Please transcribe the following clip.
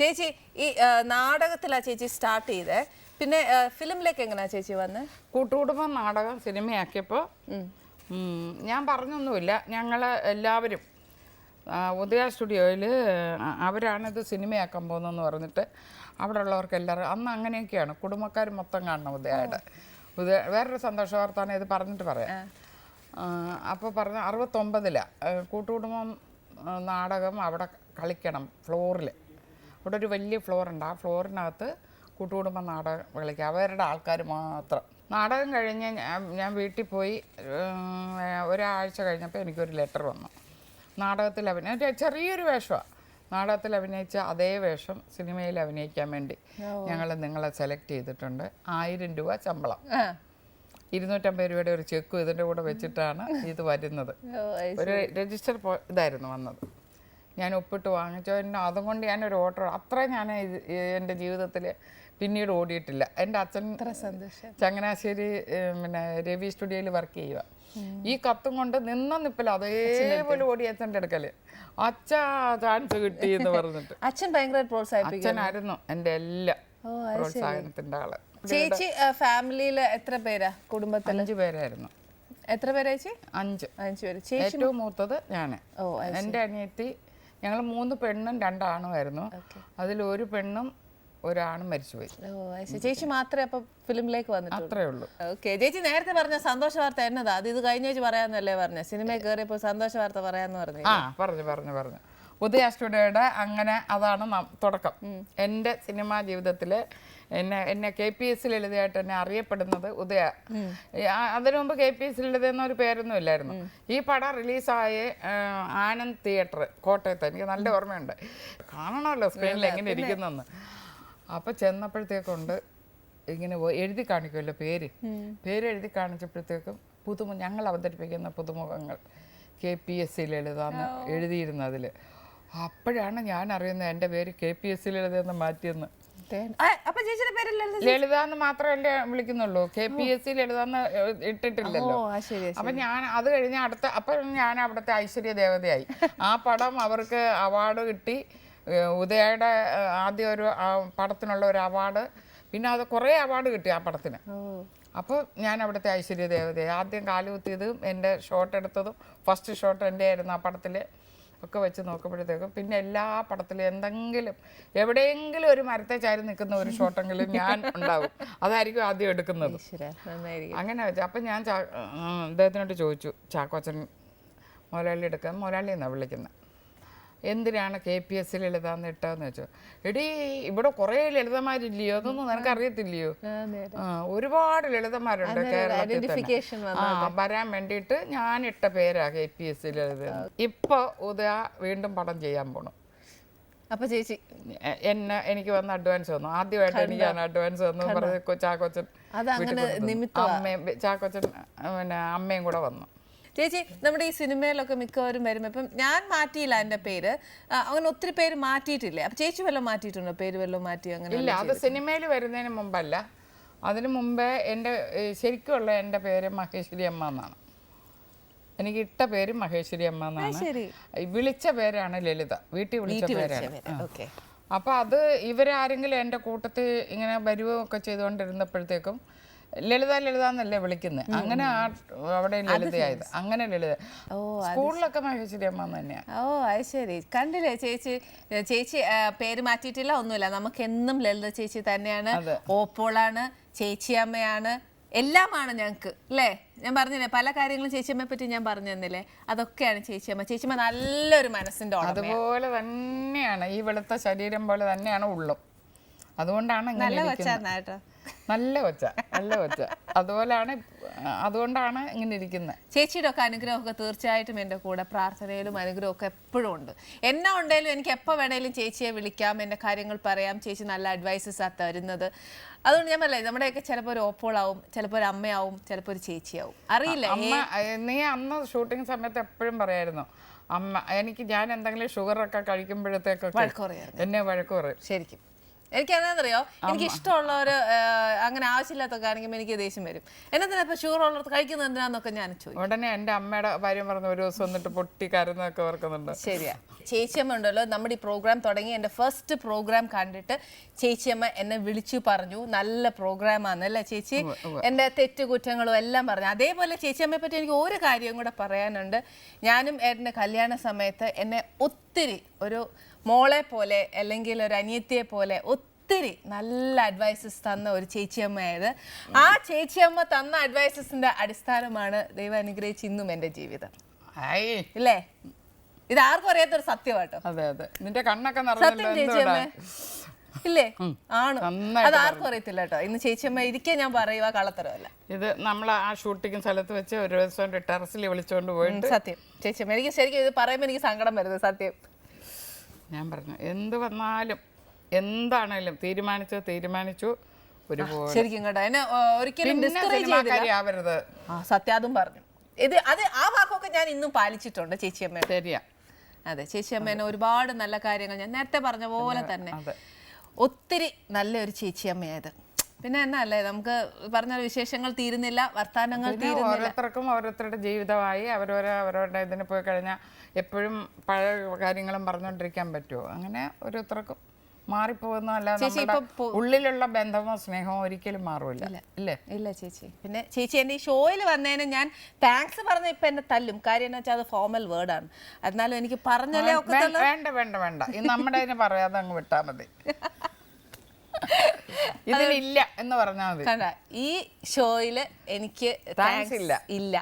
ചേച്ചി ഈ നാടകത്തിലാ ചേച്ചി സ്റ്റാർട്ട് ചെയ്തേ. പിന്നെ ഫിലിമിലേക്ക് എങ്ങനെയാ ചേച്ചി വന്ന്? കൂട്ടുകുടുംബം നാടകം സിനിമയാക്കിയപ്പോൾ ഞാൻ പറഞ്ഞൊന്നുമില്ല. ഞങ്ങൾ എല്ലാവരും ഉദയ സ്റ്റുഡിയോയിൽ അവരാണിത് സിനിമയാക്കാൻ പോകുന്നതെന്ന് പറഞ്ഞിട്ട് അവിടെ ഉള്ളവർക്ക് എല്ലാവരും അന്ന് അങ്ങനെയൊക്കെയാണ്. കുടുംബക്കാർ മൊത്തം കാണണം ഉദയയുടെ ഉദയ വേറൊരു സന്തോഷ വാർത്താണ് ഇത് പറഞ്ഞിട്ട് പറയാം. അപ്പോൾ പറഞ്ഞ അറുപത്തൊമ്പതിലാണ് കൂട്ടുകുടുംബം നാടകം അവിടെ കളിക്കണം ഫ്ലോറിൽ അവിടെ ഒരു വലിയ ഫ്ലോർ ഉണ്ട്. ആ ഫ്ലോറിനകത്ത് കൂട്ടുകുടുംബ നാടകം കളിക്കുക അവരുടെ ആൾക്കാർ മാത്രം. നാടകം കഴിഞ്ഞ് ഞാൻ വീട്ടിൽ പോയി ഒരാഴ്ച കഴിഞ്ഞപ്പോൾ എനിക്കൊരു ലെറ്റർ വന്നു. നാടകത്തിൽ അഭിനയ ഒരു ചെറിയൊരു വേഷമാണ് നാടകത്തിൽ അഭിനയിച്ച അതേ വേഷം സിനിമയിൽ അഭിനയിക്കാൻ വേണ്ടി ഞങ്ങൾ നിങ്ങളെ സെലക്ട് ചെയ്തിട്ടുണ്ട്. ആയിരം രൂപ ശമ്പളം. ഇരുന്നൂറ്റമ്പത് രൂപയുടെ ഒരു ചെക്കും ഇതിന്റെ കൂടെ വെച്ചിട്ടാണ് ഇത് വരുന്നത്. ഒരു രജിസ്റ്റർ ഇതായിരുന്നു വന്നത്. ഞാൻ ഒപ്പിട്ട് വാങ്ങിച്ചോ എന്നെ അതുകൊണ്ട് ഒരു ഓട്ടോ അത്ര ഞാൻ എന്റെ ജീവിതത്തിൽ പിന്നീട് ഓടിയിട്ടില്ല. എന്റെ അച്ഛൻ. ചങ്ങനാശ്ശേരി പിന്നെ രവി സ്റ്റുഡിയോയിൽ വർക്ക് ചെയ്യുക. ഈ കത്തും കൊണ്ട് നിന്ന നിപ്പില്ല അതേപോലെ ഓടി അച്ഛന്റെ അടുക്കൽ അച്ഛ ചാൻസ് കിട്ടി എന്ന് പറഞ്ഞിട്ട്. അച്ഛൻ ഭയങ്കര അച്ഛനായിരുന്നു എന്റെ എല്ലാ പ്രോത്സാഹനത്തിന്റെ ആൾ. ചേച്ചി ഫാമിലിയിൽ എത്ര പേരാ കുടുംബത്തിൽ അഞ്ച് പേരായിരുന്നു. എത്ര പേരാ ചേച്ചി? അഞ്ച്. അഞ്ചു പേര്. ഏറ്റവും മൂത്തത് ഞാൻ എന്റെ അനിയത്തി ഞങ്ങൾ മൂന്ന് പെണ്ണും രണ്ടാണുമായിരുന്നു. അതിൽ ഒരു പെണ്ണും ഒരാണും മരിച്ചുപോയി. ചേച്ചി മാത്രമേ അപ്പൊ ഫിലിമിലേക്ക് വന്നിട്ടുള്ളൂ. അത്രേ ഉള്ളൂ. ഓക്കെ. ചേച്ചി നേരത്തെ പറഞ്ഞ സന്തോഷ വാർത്ത എന്നതാ? അത് ഇത് കഴിഞ്ഞ വെച്ച് പറയാന്നല്ലേ പറഞ്ഞ? സിനിമയിൽ കയറിയപ്പോ സന്തോഷ വാർത്ത പറയാന്ന് പറഞ്ഞു ആ പറഞ്ഞു പറഞ്ഞു പറഞ്ഞു. ഉദയ സ്റ്റുഡിയോയുടെ അങ്ങനെ അതാണ് തുടക്കം. എന്റെ സിനിമാ ജീവിതത്തിൽ എന്നെ എന്നെ കെ പി എസ് ലളിതയായിട്ട് എന്നെ അറിയപ്പെടുന്നത് ഉദയ. അതിനു മുമ്പ് കെ പി എസ് ലളിത എന്നൊരു പേരൊന്നും ഇല്ലായിരുന്നു. ഈ പടം റിലീസായ ആനന്ദ് തിയേറ്റർ കോട്ടയത്ത് എനിക്ക് നല്ല ഓർമ്മയുണ്ട്. കാണണമല്ലോ സ്ക്രീനിൽ എങ്ങനെ ഇരിക്കുന്നെന്ന്. അപ്പോൾ ചെന്നപ്പോഴത്തേക്കുണ്ട് ഇങ്ങനെ എഴുതി കാണിക്കുമല്ലോ പേര്. പേര് എഴുതി കാണിച്ചപ്പോഴത്തേക്കും പുതുമു ഞങ്ങൾ അവതരിപ്പിക്കുന്ന പുതുമുഖങ്ങൾ K P S C Lalitha എന്ന് എഴുതിയിരുന്നതിൽ അപ്പോഴാണ് ഞാൻ അറിയുന്നത് എന്റെ പേര് K P S C Lalitha എന്ന് മാറ്റിയെന്ന് അപ്പൊ ചേച്ചിയുടെ പേരല്ലേ ലളിത എന്ന് മാത്രമല്ലേ വിളിക്കുന്നുള്ളൂ. K P S C Lalitha എന്ന് ഇട്ടിട്ടില്ലല്ലോ. അപ്പൊ ഞാൻ അത് കഴിഞ്ഞ അടുത്ത അപ്പൊ ഞാൻ അവിടുത്തെ ഐശ്വര്യ ദേവതയായി. ആ പടം അവർക്ക് അവാർഡ് കിട്ടി. ഉദയയുടെ ആദ്യ ഒരു ആ, പടത്തിനുള്ള ഒരു അവാർഡ്. പിന്നെ അത് കുറേ അവാർഡ് കിട്ടി ആ പടത്തിന്. അപ്പൊ അപ്പോൾ ഞാൻ അവിടുത്തെ ഐശ്വര്യ ദേവതയായി. ആദ്യം കാലുകുത്തിയതും എന്റെ ഷോട്ട് എടുത്തതും ഫസ്റ്റ് ഷോട്ട് എന്റെ ആയിരുന്നു ആ പടത്തിൽ ഒക്കെ വെച്ച് നോക്കുമ്പോഴത്തേക്കും പിന്നെ എല്ലാ പടത്തിലും എന്തെങ്കിലും എവിടെയെങ്കിലും ഒരു മരത്തെ ചാരി നിൽക്കുന്ന ഒരു ഷോട്ടെങ്കിലും ഞാൻ ഉണ്ടാവും. അതായിരിക്കും ആദ്യം എടുക്കുന്നത്. അങ്ങനെ വെച്ചു അപ്പം ഞാൻ അദ്ദേഹത്തിനോട് ചോദിച്ചു ചാക്കോച്ചൻ മുതലാളി എടുക്കാൻ മുതലാളി എന്നാണ് വിളിക്കുന്നത് എന്തിനാണ് കെ പി എസ് ലളിതാന്ന് ഇട്ടതെന്ന് വെച്ചോ? എടി ഇവിടെ കുറേ ലളിതമാരില്ലയോ? അതൊന്നും നിനക്ക് അറിയത്തില്ലയോ ആ, നേരെ. ഒരുപാട് കേരളത്തിൽ identification വരാൻ വേണ്ടിയിട്ട് ഞാൻ ഇട്ട പേരാ K P S C Lalitha ഇപ്പൊ ഉദയ വീണ്ടും പടം ചെയ്യാൻ പോണു. അപ്പൊ ചേച്ചി. എന്നെ എനിക്ക് വന്ന് അഡ്വാൻസ് വന്നു. ആദ്യമായിട്ട് എനിക്ക് അഡ്വാൻസ് വന്നു പറഞ്ഞ് ചാക്കോച്ചൻ. അമ്മയും ചാക്കോച്ചൻ പിന്നെ അമ്മയും കൂടെ വന്നു. ചേച്ചി നമ്മുടെ ഈ സിനിമയിലൊക്കെ മിക്കവരും വരുമ്പോൾ ഇപ്പം ഞാൻ മാറ്റിയില്ല എന്റെ പേര്. അങ്ങനെ ഒത്തിരി പേര് മാറ്റിയിട്ടില്ലേ? അപ്പം ചേച്ചി വല്ലതും മാറ്റിയിട്ടുണ്ടോ? പേര് വല്ലതും മാറ്റി അങ്ങനെ ഇല്ല അത് സിനിമയിൽ വരുന്നതിന് മുമ്പല്ല. അതിന് മുമ്പേ എന്റെ ശരിക്കുമുള്ള എന്റെ പേര് മഹേശ്വരി അമ്മ എന്നാണ്. എനിക്ക് ഇട്ട പേര് മഹേശ്വരി അമ്മ എന്നാണ്. വിളിച്ച പേരാണ് ലളിത. വീട്ടിൽ വിളിച്ച പേരാണ്. അപ്പം അപ്പോൾ അത് ഇവരാരെങ്കിലും എന്റെ കൂട്ടത്തിൽ ഇങ്ങനെ വരുവൊക്കെ ചെയ്തുകൊണ്ടിരുന്നപ്പോഴത്തേക്കും ലളിത ലളിത എന്നല്ലേ വിളിക്കുന്നത് അങ്ങനെ ആ അവിടെ ലളിതയായത്. അങ്ങനെ ലളിത. ഓ സ്കൂളിലൊക്കെ മഹേശ്വരി അമ്മ തന്നെയാണ് ഓ അത് ശരി. കണ്ടില്ലേ ചേച്ചി? ചേച്ചി പേര് മാറ്റിയിട്ടില്ല ഒന്നുമില്ല. നമുക്ക് എന്നും ലളിത ചേച്ചി തന്നെയാണ്. ഓപ്പോളാണ് ചേച്ചിയമ്മയാണ് എല്ലാമാണ് ഞങ്ങൾക്ക് അല്ലേ? ഞാൻ പറഞ്ഞില്ലേ പല കാര്യങ്ങളും ചേച്ചിയമ്മയെ പറ്റി ഞാൻ പറഞ്ഞു തന്നില്ലേ? അതൊക്കെയാണ് ചേച്ചിയമ്മ ചേച്ചിയമ്മ നല്ലൊരു മനസ്സിന്റെ അതുപോലെ തന്നെയാണ് ഈ വെളുത്ത ശരീരം പോലെ തന്നെയാണ് ഉള്ളും. അതുകൊണ്ടാണ് നല്ല ഇരിക്കുന്നത്. നല്ല ഒച്ച നല്ല ഒച്ച അതുപോലാണ് അതുകൊണ്ടാണ് ഇങ്ങനെ ഇരിക്കുന്നത് ചേച്ചിയുടെ ഒക്കെ അനുഗ്രഹമൊക്കെ തീർച്ചയായിട്ടും എന്റെ കൂടെ പ്രാർത്ഥനയിലും അനുഗ്രഹമൊക്കെ എപ്പോഴും ഉണ്ട്. എന്നാ ഉണ്ടെങ്കിലും എനിക്ക് എപ്പോൾ വേണേലും ചേച്ചിയെ വിളിക്കാം എന്റെ കാര്യങ്ങൾ പറയാം. ചേച്ചി നല്ല അഡ്വൈസസ് ആ തരുന്നത്. അതുകൊണ്ട് ഞാൻ പറയാം നമ്മുടെയൊക്കെ ചിലപ്പോൾ ഒരു ഓപ്പോളാവും ചിലപ്പോൾ ഒരു അമ്മയാവും ചിലപ്പോൾ ഒരു ചേച്ചിയാവും. അറിയില്ല? അമ്മ നീ അന്ന് ഷൂട്ടിംഗ് സമയത്ത് എപ്പോഴും പറയായിരുന്നു അമ്മ എനിക്ക് ഞാൻ എന്തെങ്കിലും ഷുഗറൊക്കെ കഴിക്കുമ്പോഴത്തേക്കൊക്കെ എന്നെ വഴക്ക് പറയും. ശരിക്കും. എനിക്ക് എന്താണെന്നറിയോ എനിക്ക് ഇഷ്ടമുള്ള ഒരു അങ്ങനെ ആവശ്യമില്ലാത്തൊക്കെ ആണെങ്കിൽ എനിക്ക് ദേഷ്യം വരും. എന്നതിനാ ഇപ്പൊ ഷുഗർ ഉള്ളത് കഴിക്കുന്നത് എന്തിനാന്നൊക്കെ ഞാൻ ചോദിക്കും. ഉടനെ എന്റെ അമ്മയുടെ ഭാര്യ പറഞ്ഞ ഒരു ദിവസം വന്നിട്ട് പൊട്ടി കരുന്നൊക്കെ ഓർക്കുന്നുണ്ട്. ശരിയാ. ചേച്ചിയമ്മ ഉണ്ടല്ലോ നമ്മുടെ ഈ പ്രോഗ്രാം തുടങ്ങി. എന്റെ ഫസ്റ്റ് പ്രോഗ്രാം കണ്ടിട്ട് ചേച്ചിയമ്മ എന്നെ വിളിച്ചു പറഞ്ഞു. നല്ല പ്രോഗ്രാം ആണല്ലേ ചേച്ചി? എന്റെ തെറ്റുകുറ്റങ്ങളും എല്ലാം പറഞ്ഞു. അതേപോലെ ചേച്ചിയമ്മയെ പറ്റി എനിക്ക് ഒരു കാര്യം കൂടെ പറയാനുണ്ട്. ഞാനും എന്റെ കല്യാണ സമയത്ത് എന്നെ ഒത്തിരി ഒരു മോളെ പോലെ അല്ലെങ്കിൽ ഒരു അനിയത്തിയെ പോലെ ഒത്തിരി നല്ല അഡ്വൈസസ് തന്ന ഒരു ചേച്ചിയമ്മയായത്. ആ ചേച്ചിയമ്മ തന്ന അഡ്വൈസസിന്റെ അടിസ്ഥാനമാണ് ദൈവം അനുഗ്രഹിച്ച് ഇന്നും എന്റെ ജീവിതം. ആയി ഇല്ലേ? ഇത് ആർക്കും അറിയാത്തൊരു സത്യമാട്ടോ അതെ അതെ. നിന്റെ കണ്ണൊക്കെ സത്യം ചേച്ചിയമ്മ. ഇല്ലേ? ആണ്. അത് ആർക്കും അറിയത്തില്ല കേട്ടോ ഇന്ന് ചേച്ചിയമ്മ ഇരിക്കാൻ ഞാൻ പറയുക കള്ളത്തരമല്ല. ഇത് നമ്മൾ ആ ഷൂട്ടിങ് സ്ഥലത്ത് വെച്ച് ഒരു ദിവസം ടെറസിൽ വിളിച്ചോണ്ട് പോയിട്ട് സത്യം. ചേച്ചിയമ്മ എനിക്ക് ശരിക്കും ഇത് പറയുമ്പോൾ എനിക്ക് സങ്കടം വരുന്നത് സത്യം. ഞാൻ പറഞ്ഞു എന്ത് വന്നാലും എന്താണേലും തീരുമാനിച്ചു തീരുമാനിച്ചു ഒരുപോലെ. ശരിക്കും കേട്ടോ. എന്നെ ഒരിക്കലും ഡിസ്കറേജ് ചെയ്തില്ല. ആവരുത്. ആ സത്യം പറഞ്ഞു. ഇത് അത് ആ വാക്കൊക്കെ ഞാൻ ഇന്നും പാലിച്ചിട്ടുണ്ട് ചേച്ചിയമ്മ ശരിയാ. അതെ ചേച്ചി എന്നെ ഒരുപാട് നല്ല കാര്യങ്ങൾ ഞാൻ നേരത്തെ പറഞ്ഞ പോലെ തന്നെ ഒത്തിരി നല്ലൊരു ചേച്ചിയമ്മയായത് പിന്നെ എന്നല്ലേ നമുക്ക് പറഞ്ഞ വിശേഷങ്ങൾ തീരുന്നില്ല തീരുന്നില്ല. ഓരോരുത്തർക്കും ഓരോരുത്തരുടെ ജീവിതമായി അവരോരോ അവരവരുടെ ഇതിന് പോയി കഴിഞ്ഞാൽ എപ്പോഴും പഴയ കാര്യങ്ങളും പറഞ്ഞുകൊണ്ടിരിക്കാൻ പറ്റുമോ അങ്ങനെ ഓരോരുത്തർക്കും മാറിപ്പോകുന്ന അല്ലാതെ ചേച്ചി നമ്മുടെ ഇപ്പൊ ഉള്ളിലുള്ള ബന്ധമോ സ്നേഹമോ ഒരിക്കലും മാറില്ല ഇല്ലേ. ഇല്ല? ചേച്ചി. പിന്നെ ചേച്ചി എന്റെ ഈ ഷോയിൽ വന്നതിന് ഞാൻ താങ്ക്സ് പറഞ്ഞ ഇപ്പൊ എന്നെ തല്ലും. കാര്യം എന്ന് വെച്ചാൽ അത് ഫോമൽ വേർഡാണ് എന്നാലും എനിക്ക് പറഞ്ഞല്ലേ വേണ്ട വേണ്ട വേണ്ട നമ്മുടെ പറയാതെ അങ്ങ് വിട്ടാ മതി. ഇതിലില്ല എന്ന് പറഞ്ഞാൽ മതി കണ്ട ഈ ഷോയിൽ എനിക്ക് താങ്ക്സ് ഇല്ല. ഇല്ല